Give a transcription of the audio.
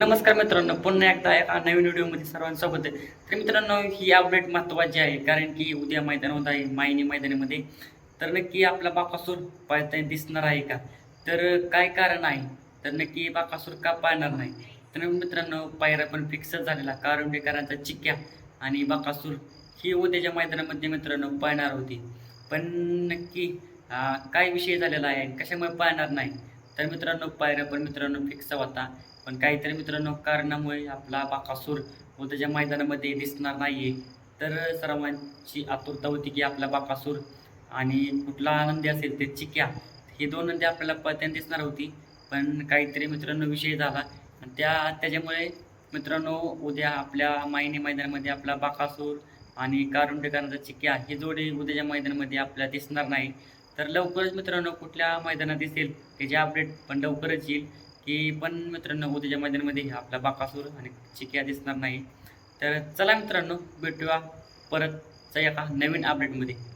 नमस्कार मित्रांनो पुन्हा एकदा एका नवीन व्हिडिओमध्ये सर्वांचं स्वागत आहे. तर मित्रांनो ही अपडेट महत्त्वाची आहे कारण की उद्या मैदान होत आहे मायनी मैदानामध्ये. तर नक्की आपला बाकासूर पाहता दिसणार आहे का? तर काय कारण आहे? तर नक्की बाकासूर का पाळणार नाही? तर मित्रांनो पायरा पण फिक्सच झालेला कारुंडेकरांचा चिक्क्या आणि बाकासूर ही उद्याच्या मैदानामध्ये मित्रांनो पाळणार होती. पण नक्की काय विषय झालेला आहे कशामुळे पाळणार नाही? तर मित्रांनो पायऱ्या पण मित्रांनो फिक्स होता. पण काहीतरी मित्रांनो कारणामुळे आपला बाकासूर उद्याच्या मैदानामध्ये दिसणार नाहीये. तर सर्वांची आतुरता होती की आपला बाकासूर आणि कुठला आनंदी असेल ते चिक्या हे दोन नंदी आपल्याला पत्याने दिसणार होती. पण काहीतरी मित्रांनो विषय झाला. आणि त्या त्याच्यामुळे मित्रांनो उद्या आपल्या मायनी मैदानामध्ये आपला बाकासूर आणि कारुंडेकरांचा चिक्या हे जोडे उद्याच्या मैदानामध्ये आपल्याला दिसणार नाही. तर लवकरच मित्रांनो कुठल्या मैदानात दिसेल त्याचे अपडेट पण लवकरच येईल. की पण मित्रांनो उद्याच्या मैदानामध्ये आपला बाकासूर आणि चिक्या दिसणार नाही. तर चला मित्रांनो भेटूया परतच्या एका नवीन अपडेटमध्ये